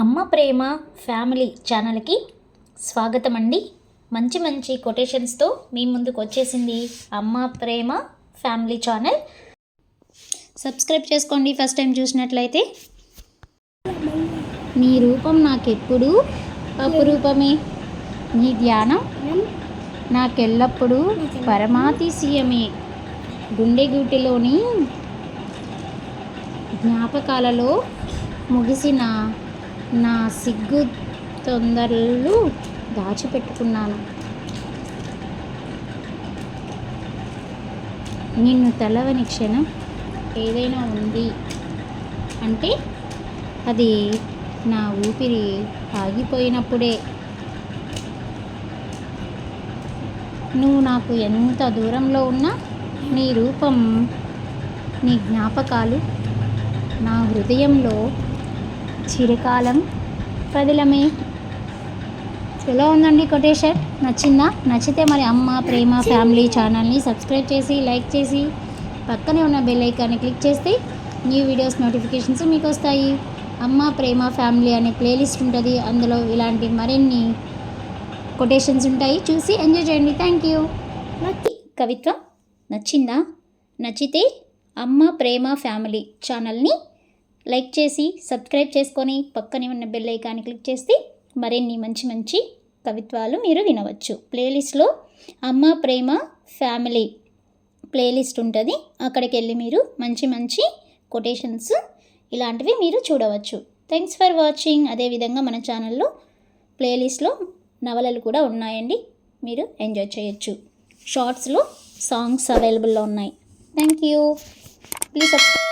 అమ్మ ప్రేమ ఫ్యామిలీ ఛానల్కి స్వాగతం అండి మంచి మంచి కొటేషన్స్తో మీ ముందుకు వచ్చేసింది Amma Prema family channel. Subscribe చేసుకోండి ఫస్ట్ టైం చూసినట్లయితే. నీ రూపం నాకెప్పుడు అపురూపమే? నీ ధ్యానం నాకెల్లప్పుడూ పరమాతిశయమే గుండెగూటిలోని జ్ఞాపకాలలో ముగిసిన నా సిగ్గు తొందరలు దాచిపెట్టుకున్నాను. నిన్ను తెలవని క్షణం ఏదైనా ఉంది అంటే అది నా ఊపిరి ఆగిపోయినప్పుడే. నువ్వు నాకు ఎంత దూరంలో ఉన్నా నీ రూపం నీ జ్ఞాపకాలు నా హృదయంలో చిరకాలం పదిలమే ఎలా ఉందండి కొటేషన్? నచ్చిందా? నచ్చితే మరి అమ్మ ప్రేమ ఫ్యామిలీ ఛానల్ని సబ్స్క్రైబ్ చేసి లైక్ చేసి పక్కనే ఉన్న బెల్ ఐకాన్ని క్లిక్ చేస్తే న్యూ వీడియోస్ నోటిఫికేషన్స్ మీకు వస్తాయి అమ్మ ప్రేమ ఫ్యామిలీ అనే ప్లేలిస్ట్ ఉంటుంది. అందులో ఇలాంటి మరిన్ని కొటేషన్స్ ఉంటాయి. చూసి ఎంజాయ్ చేయండి. Thank you. కవిత్వం నచ్చిందా? నచ్చితే అమ్మ ప్రేమ ఫ్యామిలీ ఛానల్ని లైక్ చేసి సబ్స్క్రైబ్ చేసుకొని పక్కనే ఉన్న బెల్ ఐకాన్ని క్లిక్ చేస్తే మరిన్ని మంచి మంచి కవిత్వాలు మీరు వినవచ్చు. ప్లేలిస్ట్లో అమ్మ ప్రేమ ఫ్యామిలీ ప్లేలిస్ట్ ఉంటుంది. అక్కడికి వెళ్ళి మీరు మంచి మంచి కొటేషన్స్ ఇలాంటివి మీరు చూడవచ్చు. Thanks for watching. అదేవిధంగా మన ఛానల్లో ప్లేలిస్ట్లో నవలలు కూడా ఉన్నాయండి. మీరు ఎంజాయ్ చేయొచ్చు. షార్ట్స్లో సాంగ్స్ అవైలబుల్లో ఉన్నాయి. Thank you. Please subscribe